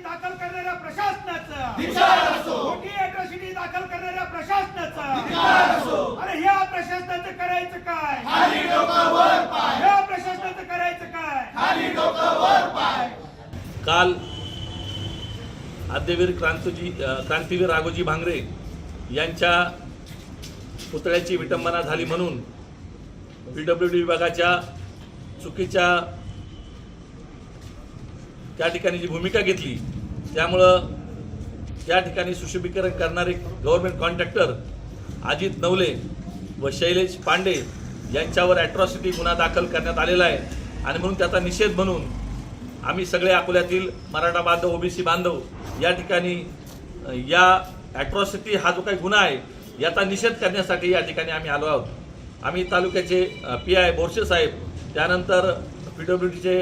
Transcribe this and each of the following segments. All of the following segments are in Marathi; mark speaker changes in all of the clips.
Speaker 1: दाखल करणाऱ्या प्रशासनाचा. अॅट्रॉसिटी दाखल करणाऱ्या प्रशासनाचा. अरे ह्या प्रशासनाचं करायचं काय? ह्या प्रशासनाचं करायचं काय?
Speaker 2: काल आद्यवीर क्रांतीजी क्रांतीवीर राघोजी भांगरे यांच्या पुतळ्याची विटंबना झाली म्हणून पी डब्ल्यू डी विभागाच्या चुकीच्या त्या ठिकाणी जी भूमिका घेतली त्यामुळं त्या ठिकाणी सुशोभीकरण करणारे गव्हर्नमेंट कॉन्ट्रॅक्टर अजित नवले व शैलेश पांडे यांच्यावर ॲट्रॉसिटी गुन्हा दाखल करण्यात आलेला आहे. आणि म्हणून त्याचा निषेध म्हणून आम्ही सगळे अकोल्यातील मराठा बांधव ओबीसी बांधव या ठिकाणी या ॲट्रॉसिटी हा जो काही गुन्हा आहे याचा निषेध करण्यासाठी या ठिकाणी आम्ही आलो आहोत. आम्ही तालुक्याचे पी आय बोरसे साहेब त्यानंतर पी डब्ल्यू डीचे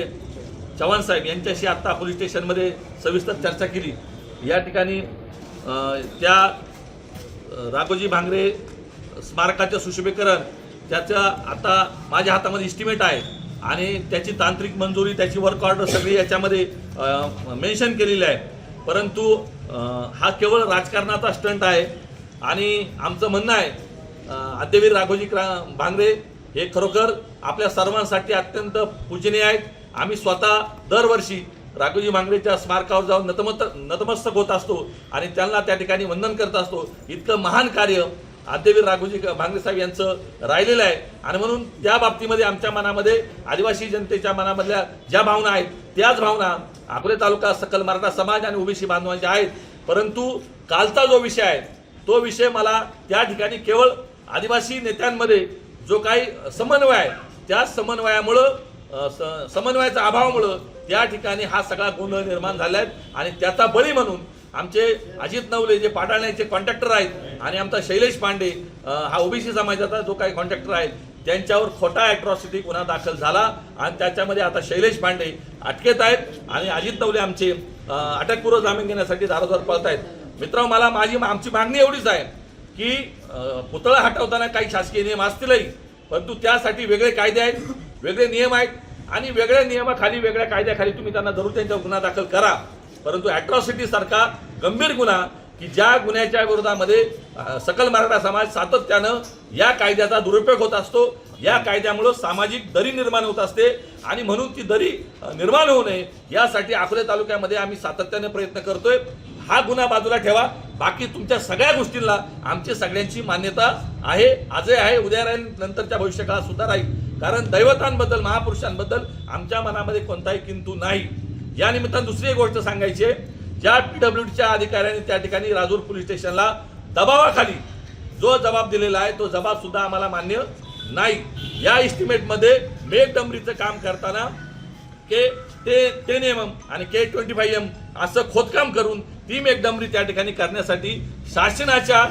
Speaker 2: चव्हाण साहेब यांच्याशी आत्ता पोलीस स्टेशनमध्ये सविस्तर चर्चा केली. या ठिकाणी त्या राघोजी भांगरे स्मारकाचं सुशोभीकरण त्याचं आता माझ्या हातामध्ये इस्टिमेट आहे आणि त्याची तांत्रिक मंजुरी त्याची वर्क ऑर्डर सगळी याच्यामध्ये मेन्शन केलेली आहे. परंतु हा केवळ राजकारणाचा स्टंट आहे आणि आमचं म्हणणं आहे आद्यवीर राघोजी क्रा भांगरे हे खरोखर आपल्या सर्वांसाठी अत्यंत पूजनीय आहेत. आम्ही स्वतः दरवर्षी राघोजी मांगरेच्या स्मारकावर जाऊन नतमत नतमस्तक होत असतो आणि त्यांना त्या ठिकाणी वंदन करत असतो. इतकं महान कार्य आद्यवीर राघोजी भांगरे साहेब यांचं राहिलेलं आहे. आणि म्हणून त्या बाबतीमध्ये आमच्या मनामध्ये आदिवासी जनतेच्या मनामधल्या ज्या भावना आहेत त्याच भावना अकोले तालुका सकल मराठा समाज आणि ओबीसी बांधवांच्या आहेत. परंतु कालचा जो विषय आहे तो विषय मला त्या ठिकाणी केवळ आदिवासी नेत्यांमध्ये जो काही समन्वय आहे त्या समन्वयामुळं समन्वयाच्या अभावामुळं त्या ठिकाणी हा सगळा गोंधळ निर्माण झाला आहे आणि त्याचा बळी म्हणून आमचे अजित नवले जे पाटाळण्याचे कॉन्ट्रॅक्टर आहेत आणि आमचा शैलेश पांडे हा ओबीसी समाजाचा जो काही कॉन्ट्रॅक्टर आहे त्यांच्यावर खोटा ॲट्रॉसिटी गुन्हा दाखल झाला आणि त्याच्यामध्ये आता शैलेश पांडे अटकेत आहेत आणि अजित नवले आमचे अटकपूर्व जामीन घेण्यासाठी दारोदार पळत आहेत मित्र मला माझी आमची मागणी एवढीच आहे की पुतळा हटवताना काही शासकीय नियम असतीलही परंतु त्यासाठी वेगळे कायदे आहेत. वेगळे नियम आहेत आणि वेगळ्या नियमाखाली वेगळ्या कायद्याखाली तुम्ही त्यांना जरूर त्यांच्यावर गुन्हा दाखल करा. परंतु अॅट्रॉसिटी सारखा गंभीर गुन्हा की ज्या गुन्ह्याच्या विरोधामध्ये सकल मराठा समाज सातत्यानं या कायद्याचा दुरुपयोग होत असतो. या कायद्यामुळं सामाजिक दरी निर्माण होत असते आणि म्हणून ती दरी निर्माण होऊ नये यासाठी अकोले तालुक्यामध्ये आम्ही सातत्याने प्रयत्न करतोय. हा गुन्हा बाजूला ठेवा. बाकी तुमच्या सगळ्या गोष्टींना आमची सगळ्यांची मान्यता आहे आजही आहे उद्या राहील नंतरच्या भविष्यकाळात सुद्धा राहील. कारण दैवतांबद्दल महापुरुषांबद्दल आमच्या मनामध्ये कोणताही किंतू नाही. या निमित्तानं दुसरी एक गोष्ट सांगायची आहे. ज्या पीडब्ल्यूडीच्या अधिकाऱ्यांनी त्या ठिकाणी राजूर पोलीस स्टेशनला दबावाखाली जो जबाब दिलेला आहे तो जबाब सुद्धा आम्हाला मान्य नाही. या इस्टिमेटमध्ये मेघडंबरीचं काम करताना के ते टेन एम एम आणि के ट्वेंटी फाईव्ह एम असं खोदकाम करून ती मेघडंबरी त्या ठिकाणी करण्यासाठी शासनाच्या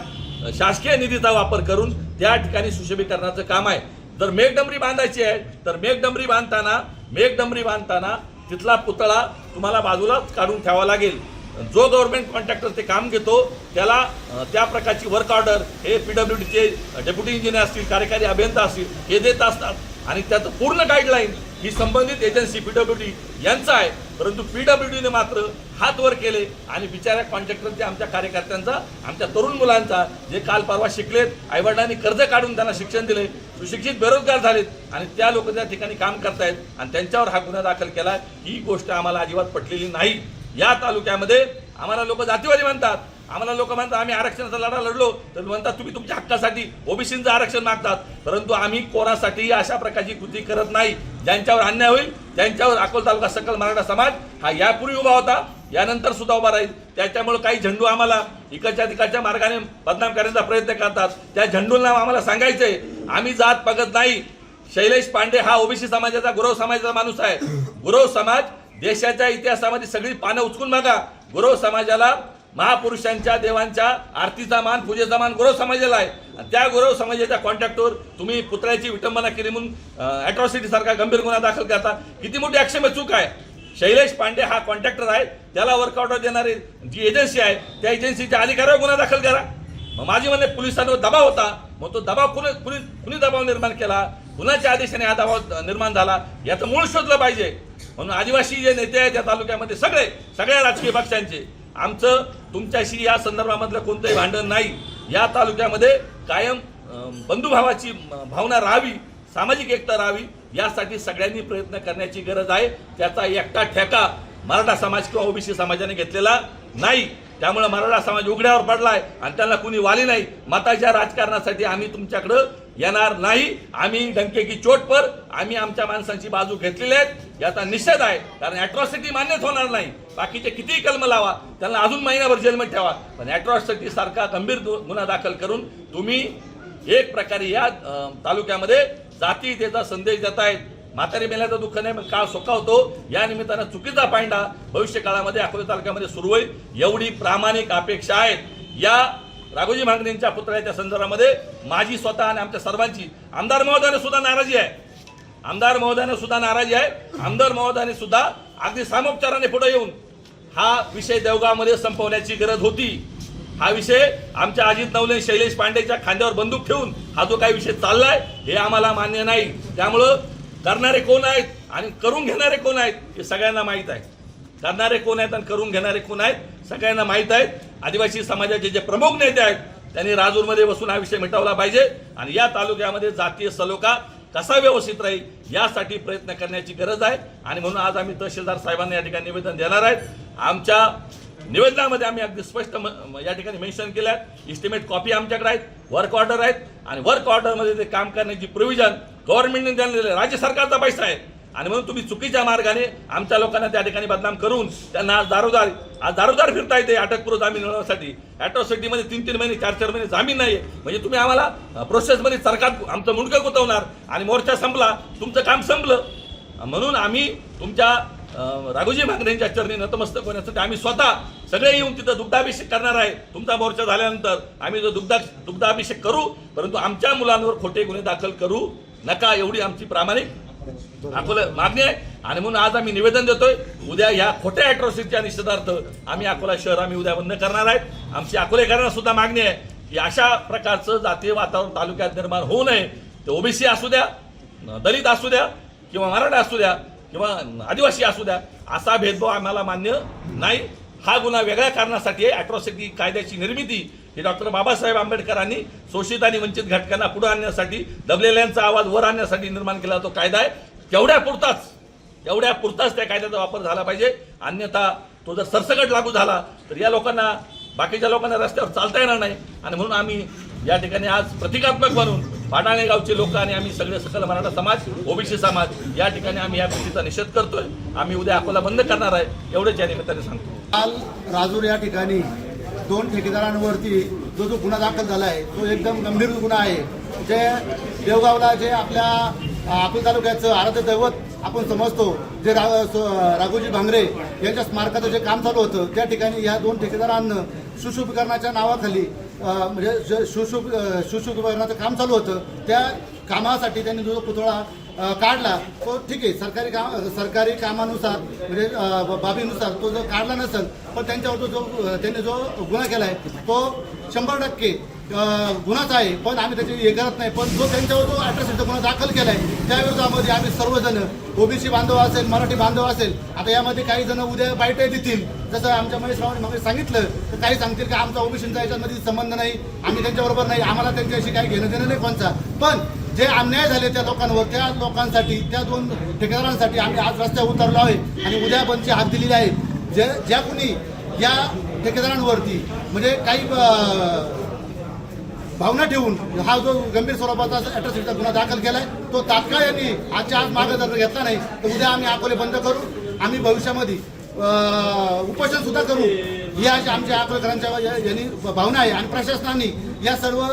Speaker 2: शासकीय निधीचा वापर करून त्या ठिकाणी सुशोभीकरणाचं काम आहे. जर मेघडंबरी बांधायची आहे तर मेघडंबरी बांधताना मेघडंबरी बांधताना तिथला पुतळा तुम्हाला बाजूलाच काढून ठेवावा लागेल. जो गव्हर्नमेंट कॉन्ट्रॅक्टर ते काम घेतो त्याला त्या प्रकारची वर्क ऑर्डर हे पी डब्ल्यू डीचे डेप्युटी इंजिनियर असतील कार्यकारी अभियंता असतील हे देत असतात. आणि त्याचं पूर्ण गाईडलाईन ही संबंधित एजन्सी पी डब्ल्यू डी यांचा आहे परंतु पी डब्ल्यू डीने मात्र हात वर केले आणि बिचाऱ्या कॉन्ट्रॅक्टरचे आमच्या कार्यकर्त्यांचा आमच्या तरुण मुलांचा जे काल परवा शिकलेत आईवडिलांनी कर्ज काढून त्यांना शिक्षण दिले सुशिक्षित बेरोजगार झालेत आणि त्या लोक त्या ठिकाणी काम करतायत आणि त्यांच्यावर हा गुन्हा दाखल केला ही गोष्ट आम्हाला अजिबात पटलेली नाही. या तालुक्यामध्ये आम्हाला लोक जातीवादी म्हणतात. आम्हाला लोक म्हणतात आम्ही आरक्षणाचा लढा लढलो. तर म्हणतात तुम्ही तुमच्या हक्कासाठी ओबीसीचं आरक्षण मागतात. परंतु आम्ही कोणासाठी अशा प्रकारची कृती करत नाही. ज्यांच्यावर अन्याय होईल त्यांच्यावर अकोल तालुका सकल मराठा समाज हा यापूर्वी उभा होता. यानंतर सुद्धा उभा राहील. त्याच्यामुळे काही झेंडू आम्हाला इकडच्या तिकडच्या मार्गाने बदनाम करण्याचा प्रयत्न करतात. त्या झेंडूंना आम्हाला सांगायचंय. आम्ही जात बघत नाही. शैलेश पांडे हा ओबीसी समाजाचा गुरव समाजाचा माणूस आहे. गुरव समाज देशाच्या इतिहासामध्ये सगळी पानं उचकून बघा गुरव समाजाला महापुरुषांच्या देवांच्या आरतीचा मान पूजेचा मान गौरव समाजाला आहे. आणि त्या गौरव समाजाच्या कॉन्ट्रॅक्टवर तुम्ही पुतळ्याची विटंबना केली म्हणून अॅट्रॉसिटी सारखा गंभीर गुन्हा दाखल करता किती मोठी अक्षम्य चूक आहे. शैलेश पांडे हा कॉन्ट्रॅक्टर आहे. त्याला वर्क देणारी जी एजन्सी आहे त्या एजन्सीच्या अधिकाऱ्यावर गुन्हा दाखल करा मग माझी म्हणणे पोलिसांवर दबाव होता. मग तो दबाव कुणी कुणी कुणी दबाव निर्माण केला? कुणाच्या आदेशाने हा दबाव निर्माण झाला? याचं मूळ शोधलं पाहिजे. म्हणून आदिवासी जे नेते आहेत त्या तालुक्यामध्ये सगळे सगळ्या राजकीय पक्षांचे आमचं तुमच्याशी या संदर्भामधलं कोणतंही भांडण नाही. या तालुक्यामध्ये कायम बंधुभावाची भावना राहावी सामाजिक एकता राहावी यासाठी सगळ्यांनी प्रयत्न करण्याची गरज आहे. त्याचा एकटा ठेका मराठा समाज किंवा ओबीसी समाजाने घेतलेला नाही. त्यामुळे मराठा समाज उघड्यावर पडलाय आणि त्यांना कुणी वाली नाही. मताच्या राजकारणासाठी आम्ही तुमच्याकडं येणार नाही. आम्ही डंके की चोट पर आम्ही आमच्या माणसांची बाजू घेतलेली आहेत. याचा निषेध आहे. कारण अॅट्रॉसिटी मान्यच होणार नाही. बाकीचे कितीही कलम लावा त्यांना अजून महिनाभर जेलमध्ये ठेवा. पण ॲट्रॉसिटी सारखा गंभीर गुन्हा दाखल करून तुम्ही एक प्रकारे या तालुक्यामध्ये तालुक्यामध्ये जातीयतेचा संदेश देत आहेत म्हातारी मेल्याचं दुःख नाही पण काळ सोकावतो. या निमित्तानं चुकीचा पांडा भविष्य काळामध्ये अकोले तालुक्यामध्ये सुरू होईल एवढी प्रामाणिक अपेक्षा आहेत. या राघोजी मागणींच्या पुतळ्याच्या संदर्भामध्ये माझी स्वतः आणि आमच्या सर्वांची आमदार महोदयाने सुद्धा नाराजी आहे. आमदार महोदयाने सुद्धा नाराजी आहे. आमदार महोदयाने सुद्धा अगदी सामोपचाराने पुढे येऊन हा विषय देवगावमध्ये संपवण्याची गरज होती. हा विषय आमच्या अजित नवले शैलेश पांडेच्या खांद्यावर बंदूक ठेवून हा जो काही विषय चाललाय हे आम्हाला मान्य नाही. त्यामुळं करणारे कोण आहेत आणि करून घेणारे कोण आहेत हे सगळ्यांना माहीत आहे. करणारे कोण आहेत आणि करून घेणारे कोण आहेत सगळ्यांना माहीत आहेत आदिवासी समाजाचे जे प्रमुख नेते आहेत त्यांनी राजूरमध्ये बसून हा विषय मिटवला पाहिजे. आणि या तालुक्यामध्ये जातीय सलोखा कसा व्यवस्थित राहील यासाठी प्रयत्न करण्याची गरज आहे. आणि म्हणून आज आम्ही तहसीलदार साहेबांना या ठिकाणी निवेदन देणार आहेत. आमच्या निवेदनामध्ये आम्ही अगदी स्पष्ट म- या ठिकाणी मेन्शन केलं आहे. इस्टिमेट कॉपी आमच्याकडे आहेत. वर्क ऑर्डर आहेत. आणि वर्क ऑर्डरमध्ये ते काम करण्याची प्रोव्हिजन गव्हर्नमेंटने दिलेलं आहे. राज्य सरकारचा पैसा आहे. आणि म्हणून तुम्ही चुकीच्या मार्गाने आमच्या लोकांना त्या ठिकाणी बदनाम करून त्यांना आज दारोदार आज दारोदार फिरता येते अटकपूर्व जामीन मिळवण्यासाठी. अॅट्रॉसिटीमध्ये तीन तीन महिने चार चार महिने जामीन नाही आहे म्हणजे तुम्ही आम्हाला प्रोसेसमध्ये सरकार आमचं मुंडकं गुतवणार आणि मोर्चा संपला तुमचं काम संपलं. म्हणून आम्ही तुमच्या राघोजी मागण्यांच्या चरणी नतमस्तक होण्यासाठी आम्ही स्वतः सगळे येऊन तिथं दुग्धाभिषेक करणार आहे. तुमचा मोर्चा झाल्यानंतर आम्ही जो दुग्धा दुग्धाभिषेक करू परंतु आमच्या मुलांवर खोटे गुन्हे दाखल करू नका एवढी आमची प्रामाणिक अकोला मागणी आहे. आणि म्हणून आज आम्ही निवेदन देतोय उद्या ह्या खोट्या अॅट्रॉसिटीच्या निषेधार्थ आम्ही अकोला शहर आम्ही उद्या बंद करणार आहेत. आमची अकोलेकरांना सुद्धा मागणी आहे की अशा प्रकारचं जातीय वातावरण तालुक्यात निर्माण होऊ नये. ते ओबीसी असू द्या दलित असू द्या किंवा मराठा असू द्या किंवा आदिवासी असू द्या असा भेदभाव आम्हाला मान्य नाही. हा गुन्हा वेगळ्या कारणासाठी आहे. अॅट्रॉसिटी कायद्याची निर्मिती ही डॉक्टर बाबासाहेब आंबेडकरांनी शोषित आणि वंचित घटकांना पुढे आणण्यासाठी दबलेल्यांचा आवाज वर आणण्यासाठी निर्माण केला तो कायदा आहे. एवढ्या पुरताच एवढ्या पुरताच त्या कायद्याचा वापर झाला पाहिजे. अन्यथा तो जर सरसकट लागू झाला तर या लोकांना बाकीच्या लोकांना रस्त्यावर चालता येणार नाही. आणि म्हणून आम्ही या ठिकाणी आज प्रतिकात्मक बनून पाटाणे गावचे लोक आणि आम्ही सगळे सकल मराठा समाज ओबीसी समाज या ठिकाणी आम्ही या गोष्टीचा निषेध करतोय. आम्ही उद्या अकोला बंद करणार आहे एवढंच या निमित्ताने सांगतो.
Speaker 3: काल राजूर या ठिकाणी दोन ठेकेदारांवरती जो जो गुन्हा दाखल झाला आहे तो एकदम गंभीर गुन्हा आहे. जे देवगावला जे आपल्या अकोल तालुक्याचं आराध्य दैवत आपण समजतो. जे रा सो- राघोजी भांगरे यांच्या स्मारकाचं जे काम चालू होतं त्या ठिकाणी या दोन ठेकेदारांना सुशोभीकरणाच्या नावाखाली म्हणजे जे सुशोभ सुशोभीकरणाचं काम चालू होतं त्या कामासाठी त्यांनी जो पुतळा काढला तो ठीक आहे सरकारी काम सरकारी कामानुसार म्हणजे बाबीनुसार तो जर काढला नसेल पण त्यांच्यावर तो जो त्यांनी जो गुन्हा केला आहे तो शंभर टक्के गुन्हाच आहे पण आम्ही त्याची हे करत नाही. पण जो त्यांच्यावर जो अट्रॅसिटीचा गुन्हा दाखल केला आहे त्या विरोधामध्ये आम्ही सर्वजण ओबीसी बांधव असेल मराठी बांधव असेल आता यामध्ये काही जण उद्या बाईटही देतील. जसं आमच्या महेश रावांनी मग सांगितलं तर काही सांगतील की आमचा ओबीसीचा याच्यामध्ये संबंध नाही आम्ही त्यांच्याबरोबर नाही आम्हाला त्यांच्याशी काही घेणं देणं नाही कोणचा. पण जे अन्याय झाले त्या लोकांवर त्या लोकांसाठी त्या दोन ठेकेदारांसाठी आम्ही आज रस्त्यावर उतरलो आहे आणि उद्या बंदची हात दिलेली आहे. जे ज्या कुणी या ठेकेदारांवरती म्हणजे काही भावना ठेवून हा जो गंभीर स्वरूपाचा अॅट्रॉसिटीचा गुन्हा दाखल केला आहे तो तात्काळ यांनी आजच्या आज मागे जर घेतला नाही तर उद्या आम्ही अकोले बंद करू. आम्ही भविष्यामध्ये उपोषण सुद्धा करू. ही अशी आमच्या अकोलेकरांच्या या- यांनी भावना आहे. आणि प्रशासनाने या सर्व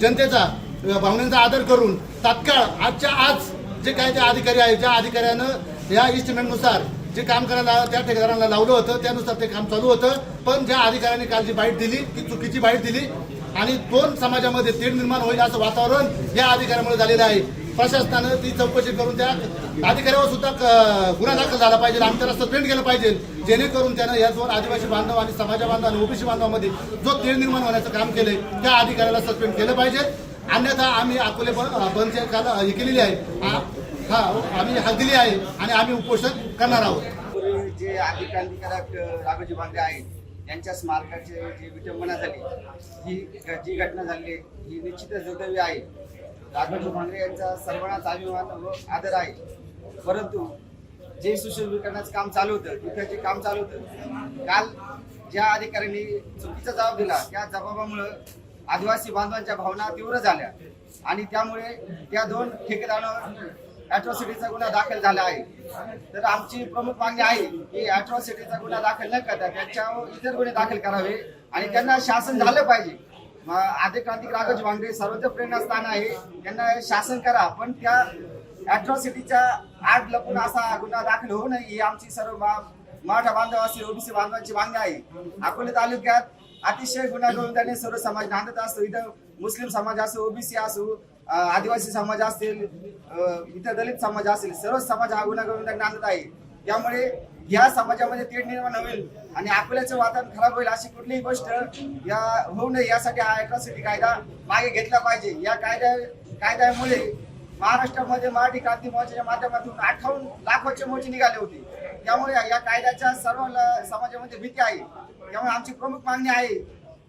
Speaker 3: जनतेचा भावनेचा भावनांचा आदर करून तात्काळ आजच्या आज जे काय त्या अधिकारी आहेत ज्या अधिकाऱ्यानं या इस्टिमेंटनुसार जे काम करायला त्या ठेकेदारांना लावलं होतं त्यानुसार ते काम चालू होतं. पण ज्या अधिकाऱ्यांनी काल जी बाईट दिली ती चुकीची बाईट दिली आणि दोन समाजामध्ये तेढ निर्माण होईल असं वातावरण या अधिकाऱ्यामुळे झालेलं आहे. प्रशासनानं ती चौकशी करून त्या अधिकाऱ्यावर सुद्धा गुन्हा दाखल झाला पाहिजे आमच्या रस्ता सस्पेंड केलं पाहिजे जेणेकरून त्यानं याचवर दोन आदिवासी बांधव आणि समाजा बांधव आणि ओबीसी बांधवामध्ये जो तेढ निर्माण होण्याचं काम केलंय त्या अधिकाऱ्याला सस्पेंड केलं पाहिजे. अन्यथा आम्ही अकोले ब- काल हे केलेली आहे हा आम्ही हाक दिली आहे आणि आम्ही उपोषण करणार आहोत.
Speaker 4: जे आदी राघोजी बांधे आहेत यांच्या स्मारकाची जी विटंबना झाली ही जी घटना झाली ही निश्चितच दुर्दैवी आहे. राघवजी भांगरे यांचा सर्वांनाच अभिमान व आदर आहे. परंतु जे सुशोभीकरणाचं काम चालू होतं तिथं जे काम चालू होतं काल ज्या अधिकाऱ्यांनी चुकीचा जबाब दिला त्या जबाबामुळं आदिवासी बांधवांच्या भावना तीव्र झाल्या. आणि त्यामुळे त्या दोन ठेकेदारांवर अॅट्रॉसिटीचा गुन्हा दाखल झाला आहे. तर आमची प्रमुख मागणी आहे की अॅट्रॉसिटीचा गुन्हा दाखल न करता त्यांच्यावर इतर गुन्हे दाखल करावे आणि त्यांना शासन झालं पाहिजे. म- आदी क्रांतिक राघोजी भांगरे सर्वोच्च प्रेरणास्थान आहे. त्यांना शासन करा पण त्या अॅट्रॉसिटीच्या आठ लपून असा गुन्हा दाखल होऊ नये ही आमची सर्व मा- मराठा बांधव ओबीसी बांधवांची मागणी आहे. अकोले तालुक्यात अतिशय गुन्हा गोविंदाने सर्व समाज नांदत असतो इथं मुस्लिम समाज असो ओबीसी असो आदिवासी समाज असतील इतर दलित समाज असतील सर्व समाज हा गुन्हा नांदत आहे. त्यामुळे या समाजामध्ये तेढ निर्माण होईल आणि आपल्याचं वातावरण खराब होईल अशी कुठलीही गोष्ट या होऊ नये. यासाठी हा अॅट्रॉसिटी कायदा मागे घेतला पाहिजे. या कायद्या कायद्यामुळे महाराष्ट्रामध्ये मराठी क्रांती मोर्चाच्या माध्यमातून अठ्ठावन्न लाखोचे मोर्चे निघाले होते. त्यामुळे या कायद्याच्या सर्व ल- समाजामध्ये भीती आहे. त्यामुळे आमची प्रमुख मागणी आहे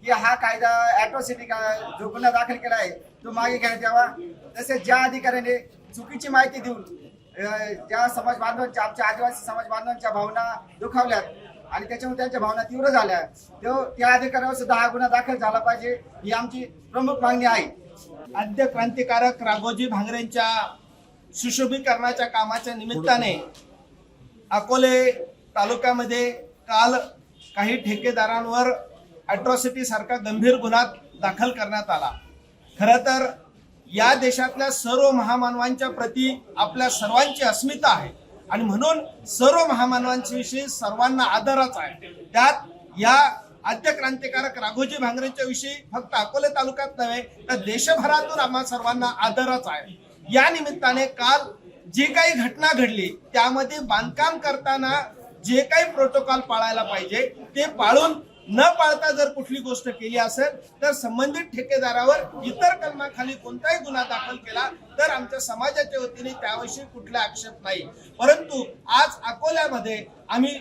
Speaker 4: की हा कायदा अॅट्रॉसिटी का जो गुन्हा दाखल केला आहे तो मागे घेण्यात यावा तसेच ज्या अधिकाऱ्याने चुकीची माहिती देऊन ज्या समाज बांधवांच्या आमच्या आदिवासी समाज बांधवांच्या भावना दुखावल्यात आणि त्याच्यामुळे त्यांच्या भावना तीव्र झाल्या तो त्या अधिकाऱ्यावर सुद्धा हा गुन्हा दाखल झाला पाहिजे ही आमची प्रमुख मागणी आहे.
Speaker 1: आद्य क्रांतिकारक राघोजी भांगरेंच्या सुशोभीकरणाच्या कामाच्या निमित्ताने अकोले तालुक्यामध्ये काल काही ठेकेदारांवर अॅट्रॉसिटी सारखा गंभीर गुन्हा दाखल करण्यात आला. खरं तर या देशातल्या सर्व महामानवांच्या प्रती आपल्या सर्वांची अस्मिता आहे. आणि म्हणून सर्व महामानवांच्याविषयी सर्वांना आदरच आहे. त्यात या आद्य क्रांतिकारक राघोजी भांगरेंच्या विषयी फक्त अकोले तालुक्यात नव्हे तर देशभरातून आम्हा सर्वांना आदरच आहे. या निमित्ताने काल जी काही घटना घडली त्यामध्ये बांधकाम करताना जे काही प्रोटोकॉल पाळायला पाहिजे ते पाळून न पाळता जर कुठली गोष्ट केली असेल तर संबंधित ठेकेदारावर इतर कलमाखाली कोणताही गुन्हा दाखल केला तर आमच्या समाजाच्या वतीने त्याविषयी कुठला आक्षेप नाही. परंतु आज अकोल्यामध्ये आम्ही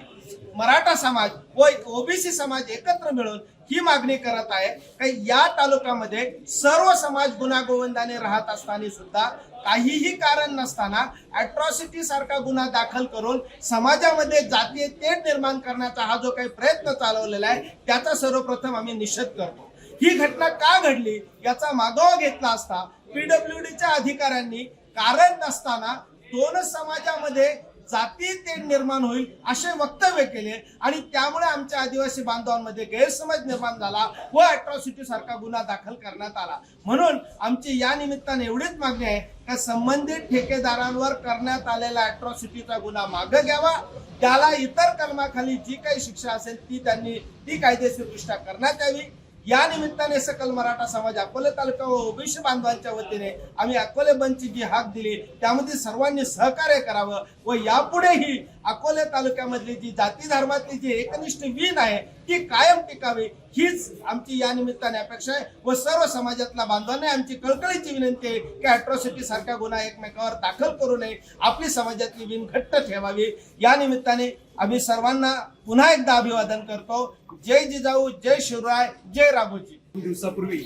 Speaker 1: मराठा समाज व ओबीसी समाज एकत्र मिळून ही मागणी करत आहे की या तालुक्यामध्ये सर्व समाज गुन्हागोविंदाने राहत असताना सुद्धा काहीही कारण नसताना अॅट्रॉसिटी सारखा गुन्हा दाखल करून समाजामध्ये जातीय तेढ निर्माण करण्याचा हा जो काही प्रयत्न चालवलेला आहे त्याचा सर्वप्रथम आम्ही निषेध करतो. ही घटना का घडली याचा मागोवा घेतला असता पीडब्ल्यूडीच्या अधिकाऱ्यांनी कारण नसताना दोन समाजामध्ये जाती तेढ निर्माण होईल असे वक्तव्य केले आणि त्यामुळे आमच्या आदिवासी बांधवांमध्ये गैरसमज निर्माण झाला व अट्रॉसिटी सारखा गुन्हा दाखल करण्यात आला. म्हणून आमची या निमित्ताने एवढीच मागणी आहे का संबंधित ठेकेदारांवर करण्यात आलेला अॅट्रॉसिटीचा गुन्हा मागे घ्यावा. त्याला इतर कलमाखाली जी काही शिक्षा असेल ती त्यांनी ती कायदेशीरदृष्ट्या करण्यात यावी. या निमित्ताने सकल मराठा समाज अकोले तालुका व ओबीसी बांधवांच्या वतीने आम्ही अकोले बंदची जी हाक दिली त्यामध्ये सर्वांनी सहकार्य करावं व यापुढेही अकोले तालुक्यामधली जी जाती धर्मातली जी एकनिष्ठ वीण आहे ती कायम टिकावी हीच आमची या निमित्ताने अपेक्षा आहे व सर्व समाजातल्या बांधवांना आमची कळकळीची विनंती आहे की अॅट्रॉसिटी सारख्या गुन्हा एकमेकावर दाखल करू नये आपली समाजातली विण घट्ट ठेवावी. या निमित्ताने आम्ही सर्वांना पुन्हा एकदा अभिवादन करतो. जय जिजाऊ जय शिवराय जय राघोजी
Speaker 5: दिवसापूर्वी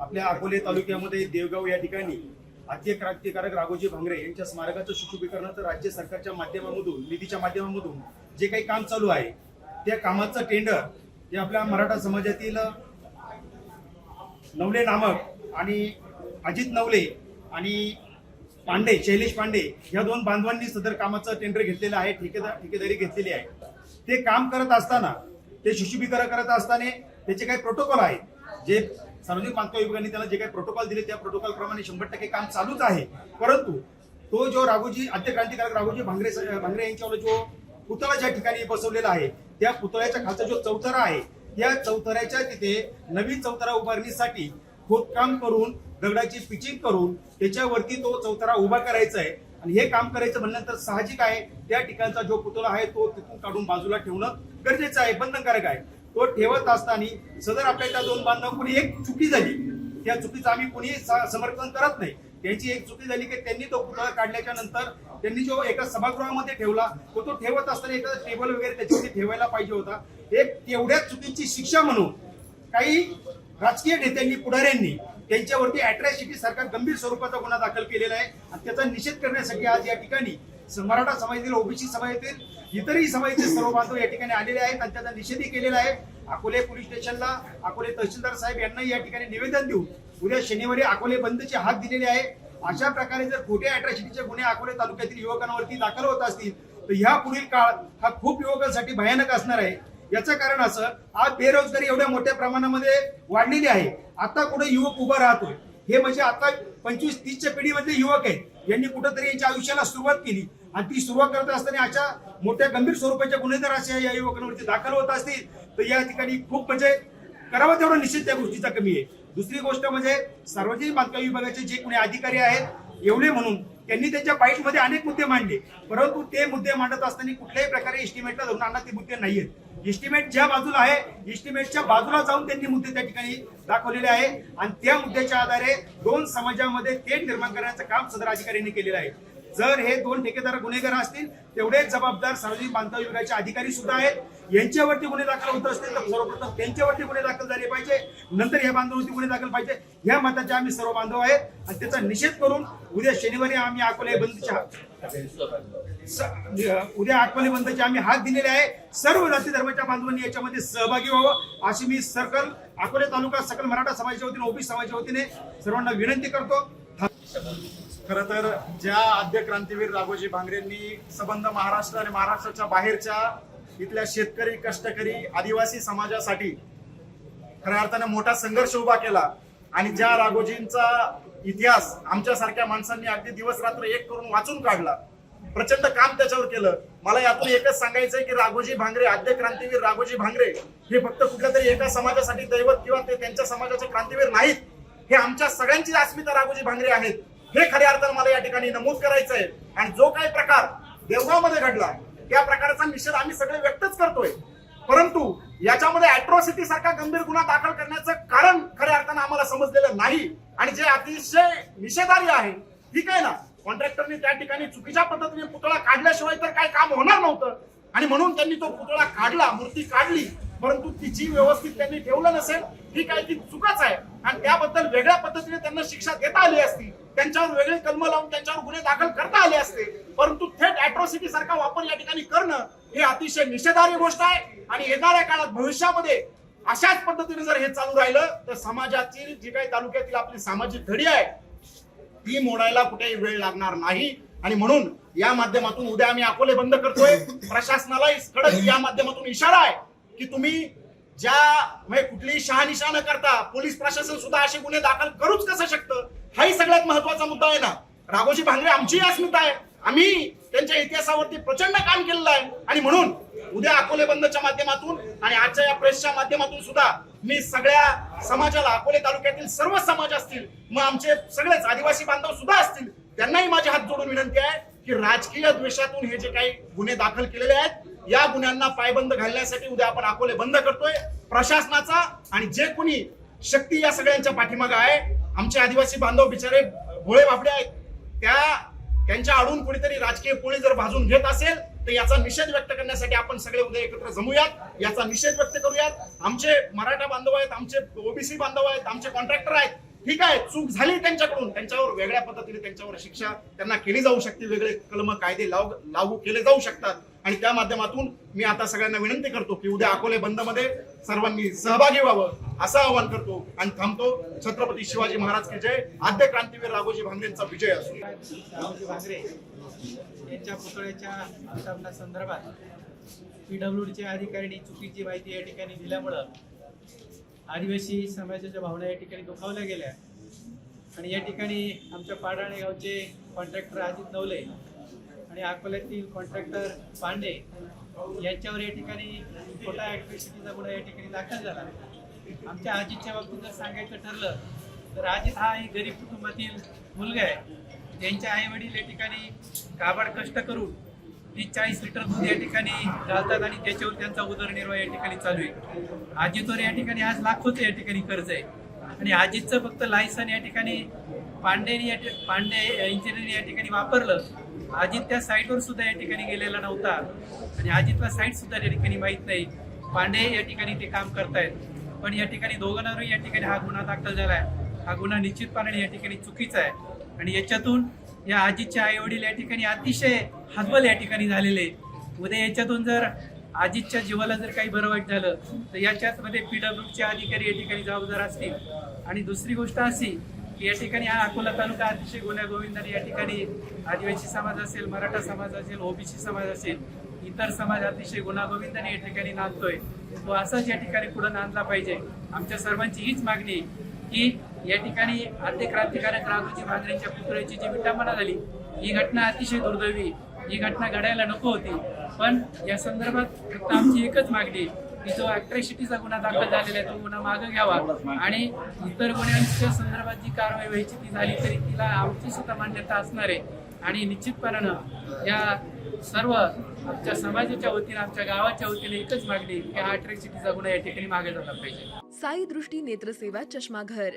Speaker 5: आपल्या अकोले तालुक्यामध्ये देवगाव या ठिकाणी आद्य क्रांतिकारक राघोजी भांगरे यांच्या स्मारकाचं सुशोभीकरणाचं राज्य सरकारच्या माध्यमामधून निधीच्या माध्यमामधून जे काही काम चालू आहे त्या कामाचं टेंडर हे आपल्या मराठा समाजातील नवले नामक आणि अजित नवले आणि पांडे शैलेश पांडे या दोन बांधवांनी सदर कामाचं टेंडर घेतलेलं आहे ठेकेदार ठेकेदारी घेतलेली आहे. ते काम करत असताना ते शिशुभीकरण करत असताना त्याचे काही प्रोटोकॉल आहेत. जे सार्वजनिक बांधकाम विभागाने त्याला जे काही प्रोटोकॉल दिले त्या प्रोटोकॉल प्रमाणे शंभर टक्के काम चालूच आहे. परंतु तो जो राघोजी आद्य क्रांतिकारक राघोजी भांगरे भांगरे यांच्यावर जो पुतळा ज्या ठिकाणी बसवलेला आहे त्या पुतळ्याच्या खालचा जो चौथरा आहे त्या चौथऱ्याच्या तिथे नवीन चौथरा उभारणीसाठी खोदकाम करून दगडाची पिचिंग करून त्याच्यावरती तो चौथरा उभा करायचा आहे. आणि हे काम करायचं म्हणल्यानंतर साहजिक आहे त्या ठिकाणचा जो पुतळा आहे तो तिथून काढून बाजूला ठेवणं गरजेचं आहे बंधनकारक आहे. तो ठेवत असताना सदर आपल्या त्या दोन बांधव कुणी एक चुकी झाली त्या चुकीचं आम्ही कोणी समर्थन करत नाही. त्यांची एक चुकी झाली की त्यांनी तो पुतळा काढल्याच्या नंतर त्यांनी जो एका सभागृहामध्ये ठेवला तो तो ठेवत असताना एका टेबल वगैरे त्याच्यावरती ठेवायला पाहिजे होता. एक तेवढ्या चुकीची शिक्षा म्हणून काही राजकीय नेत्यांनी पुढाऱ्यांनी त्यांच्यावरती अॅट्रॅसिटी सारखा गंभीर स्वरूपाचा गुन्हा दाखल केलेला आहे. आणि त्याचा निषेध करण्यासाठी आज या ठिकाणी मराठा समाजातील ओबीसी समाजातील इतरही समाजातील सर्व बांधव या ठिकाणी आलेले आहेत आणि त्याचा निषेधही केलेला आहे. अकोले पोलीस स्टेशनला अकोले तहसीलदार साहेब यांना या ठिकाणी निवेदन देऊन उद्या शनिवारी अकोले बंदचे हात दिलेले आहे. अशा प्रकारे जर खोट्या अॅट्रॅसिटीचे गुन्हे अकोले तालुक्यातील युवकांवरती दाखल होत असतील तर ह्या पुढील काळ हा खूप युवकांसाठी भयानक असणार आहे. याचं कारण असं आज बेरोजगारी एवढ्या मोठ्या प्रमाणामध्ये वाढलेली आहे. आता कुठे युवक उभा राहतोय? हे म्हणजे आता पंचवीस तीसच्या पिढीमधले युवक आहेत. यांनी कुठंतरी यांच्या आयुष्याला सुरुवात केली. आणि ती सुरुवात करत असताना अशा मोठ्या गंभीर स्वरूपाच्या गुन्हे जर अशा या युवकांवरती दाखल होत असतील तर या ठिकाणी खूप म्हणजे करावा तेवढा निश्चित त्या गोष्टीचा कमी आहे. दुसरी गोष्ट म्हणजे सार्वजनिक बांधकाम विभागाचे जे कोणी अधिकारी आहेत एवढे म्हणून त्यांनी त्यांच्या बाईटमध्ये अनेक मुद्दे मांडले. परंतु ते मुद्दे मांडत असताना कुठल्याही प्रकारे एस्टिमेटला धरून आणणार ते मुद्दे नाही आहेत इस्टिमेट ज्या बाजूला आहे इस्टिमेटच्या बाजूला जाऊन त्यांनी मुद्दे त्या ठिकाणी दाखवलेले आहे. आणि त्या मुद्द्याच्या आधारे दोन समाजामध्ये ते निर्माण करण्याचं काम सदर अधिकाऱ्यांनी केलेलं आहे. जर हे दोन ठेकेदार गुन्हेगार असतील तेवढेच जबाबदार सार्वजनिक बांधकाम विभागाचे अधिकारी सुद्धा आहेत. यांच्यावरती गुन्हे दाखल होत असतील तर सर्वप्रथम त्यांच्यावरती गुन्हे दाखल झाले पाहिजे. नंतर या बांधवांवरती गुन्हे दाखल पाहिजे. या मताचे आम्ही सर्व बांधव आहेत. आणि त्याचा निषेध करून उद्या शनिवारी आम्ही अकोले बंदच्या म्हणजे, उद्या आठवले बंदचे आम्ही हात दिलेले आहे. सर्व जाती धर्माच्या बांधवांनी याच्यामध्ये सहभागी व्हावं. अशी मी सकल अकोले तालुका सकल मराठा समाजाच्या वतीने ओबीसी समाजाच्या वतीने सर्वांना विनंती करतो.
Speaker 6: खर तर ज्या आद्य क्रांतीवीर राघोजी भांगरेंनी संबंध महाराष्ट्र आणि महाराष्ट्राच्या बाहेरच्या इथल्या शेतकरी कष्टकरी आदिवासी समाजासाठी खऱ्या अर्थाने मोठा संघर्ष उभा केला. आणि ज्या राघोजींचा इतिहास आमच्यासारख्या माणसांनी अगदी दिवस रात्र एक करून वाचून काढला. प्रचंड काम त्याच्यावर केलं. मला यातून एकच सांगायचंय की राघोजी भांगरे आद्य क्रांतीवीर राघोजी भांगरे हे फक्त कुठल्या तरी एका समाजासाठी दैवत किंवा ते त्यांच्या समाजाचे क्रांतीवीर नाहीत. हे आमच्या सगळ्यांची अस्मिता राघोजी भांगरे आहेत. हे खऱ्या अर्थानं मला या ठिकाणी नमूद करायचं आहे आणि जो काही प्रकार देवगावमध्ये घडला त्या प्रकाराचा निषेध आम्ही सगळे व्यक्तच करतोय. परंतु याच्यामध्ये अॅट्रॉसिटी सारखा गंभीर गुन्हा दाखल करण्याचं कारण खऱ्या अर्थानं आम्हाला समजलेलं नाही. आणि जे अतिशय निषेधार्य आहे ठीक आहे ना? कॉन्ट्रॅक्टरने त्या ठिकाणी चुकीच्या पद्धतीने पुतळा काढल्याशिवाय तर काही काम होणार नव्हतं. आणि म्हणून त्यांनी तो पुतळा काढला मूर्ती काढली परंतु तिची व्यवस्थित त्यांनी ठेवलं नसेल ठीक आहे ती चुकाच आहे. आणि त्याबद्दल वेगळ्या पद्धतीने त्यांना शिक्षा देता आली असती. त्यांच्यावर वेगळे कलम लावून त्यांच्यावर गुन्हे दाखल करता आले असते. परंतु थेट अॅट्रॉसिटी सारखा वापर या ठिकाणी करणं हे अतिशय निषेधार्ह गोष्ट आहे. आणि येणाऱ्या काळात भविष्यामध्ये अशाच पद्धतीने जर हे चालू राहिलं तर समाजातील जी काही तालुक्यातील आपली सामाजिक घडी आहे ती मोडायला कुठेही वेळ लागणार नाही. आणि म्हणून या माध्यमातून उद्या आम्ही अकोले बंद करतोय. प्रशासनालाही कडक या माध्यमातून इशारा आहे की तुम्ही ज्या म्हणजे कुठलीही शहानिशा न करता पोलीस प्रशासन सुद्धा असे गुन्हे दाखल करूच कसं शकतं? हाही सगळ्यात महत्त्वाचा मुद्दा आहे ना. राघोजी भांगरे आमची अस्मिता आहे. आम्ही त्यांच्या इतिहासावरती प्रचंड काम केलेलं आहे. आणि म्हणून उद्या अकोले बंदच्या माध्यमातून आणि आजच्या या प्रेसच्या माध्यमातून सुद्धा मी सगळ्या समाजाला अकोले तालुक्यातील सर्व समाज असतील मग आमचे सगळेच आदिवासी बांधव सुद्धा असतील त्यांनाही माझे हात जोडून विनंती आहे की राजकीय द्वेषातून हे जे काही गुन्हे दाखल केलेले आहेत या गुन्ह्यांना पायबंद घालण्यासाठी उद्या आपण अकोले बंद करतोय. प्रशासनाचा आणि जे कोणी शक्ती या सगळ्यांच्या पाठीमागे आहे आमचे आदिवासी बांधव बिचारे भोळे बापडे आहेत. त्या त्यांच्या आडून कुणीतरी राजकीय पोळी जर भाजून घेत असेल तर याचा निषेध व्यक्त करण्यासाठी आपण सगळे उद्या एकत्र जमूयात. याचा निषेध व्यक्त करूयात. आमचे मराठा बांधव आहेत आमचे ओबीसी बांधव आहेत आमचे कॉन्ट्रॅक्टर आहेत. ठीक आहे चूक झाली त्यांच्याकडून. त्यांच्यावर वेगळ्या पद्धतीने त्यांच्यावर शिक्षा त्यांना केली जाऊ शकते. वेगळे कलम कायदे लाव लागू केले जाऊ शकतात. आणि त्या माध्यमातून मी आता सगळ्यांना विनंती करतो की उद्या अकोले बंदमध्ये सर्वांनी सहभागी व्हावं असं आवाहन करतो आणि थांबतो. छत्रपती शिवाजी महाराज की जय. आद्य क्रांतीवीर राघोजी भांगरेंचा विजय असो.
Speaker 7: रामजी पुतळ्याच्या यांच्या पुतळ्याच्या संदर्भात पीडब्ल्यूडीच्या अधिकाऱ्यांनी चुकीची माहिती या ठिकाणी दिल्यामुळं आदिवासी समाजाच्या भावना या ठिकाणी दुखावल्या गेल्या. आणि या ठिकाणी आमच्या पाडाणे गावचे कॉन्ट्रॅक्टर अजित नवले आणि अकोल्यातील कॉन्ट्रॅक्टर पांडे यांच्यावर या ठिकाणी खोटा ॲक्ट्रिसिटीचा गुन्हा या ठिकाणी दाखल झाला. आमच्या आजीच्या बाबतीत जर सांगायचं ठरलं तर अजित हा एक गरीब कुटुंबातील मुलगा आहे. त्यांच्या आई वडील या ठिकाणी काबाड कष्ट करून तीस चाळीस लिटर दूध या ठिकाणी घालतात आणि त्याच्यावर त्यांचा उदरनिर्वाह या ठिकाणी चालू आहे अजितवर या ठिकाणी आज लाखोचं या ठिकाणी कर्ज आहे आणि अजितचं फक्त लायसन या ठिकाणी पांडेने या पांडे इंजिनियर या ठिकाणी वापरलं अजित त्या साईटवर सुद्धा या ठिकाणी गेलेला नव्हता आणि अजितला साईट सुद्धा या ठिकाणी माहीत नाही पांडे या ठिकाणी ते काम करतायत पण या ठिकाणी दोघांवरही या ठिकाणी हा गुन्हा दाखल झालाय हा गुन्हा निश्चितपणे या ठिकाणी चुकीचा आहे आणि याच्यातून या अजितचे आई वडील या ठिकाणी अतिशय हतबल या ठिकाणी झालेले उद्या याच्यातून जर आजीच्या जीवाला जर काही बरं वाईट झालं तर याच्यात मध्ये पीडब्ल्यूचे अधिकारी या ठिकाणी जबाबदार असतील. आणि दुसरी गोष्ट अशी की या ठिकाणी हा अकोला तालुका अतिशय गुन्ह्या गोविंदाने या ठिकाणी आदिवासी समाज असेल मराठा समाज असेल ओबीसी समाज असेल इतर समाज अतिशय गुन्हागोविंदाने या ठिकाणी नांदतोय. तो असाच या ठिकाणी पुढे नांदला पाहिजे. आमच्या सर्वांची हीच मागणी की या ठिकाणी आद्य क्रांतिकारक राघोजी भांगरेंच्या पुतळ्याची जी विटंबना झाली ही घटना अतिशय दुर्दैवी ही घटना घडायला नको होती. पण या संदर्भात फक्त आमची एकच मागणी की जो अट्रॅसिटीचा गुन्हा दाखल झालेला आहे तो गुन्हा मागे घ्यावा. आणि इतर गुन्ह्यांच्या संदर्भात जी कारवाई व्हायची ती झाली तरी तिला आमची सुद्धा मान्यता असणार आहे. आणि निश्चितपणानं या सर्व आमच्या समाजाच्या वतीने आमच्या गावाच्या वतीने एकच मागणी की हा अट्रॅसिटीचा गुन्हा या ठिकाणी मागे जाणार पाहिजे.
Speaker 8: साई दृष्टी नेत्रसेवा चष्माघर.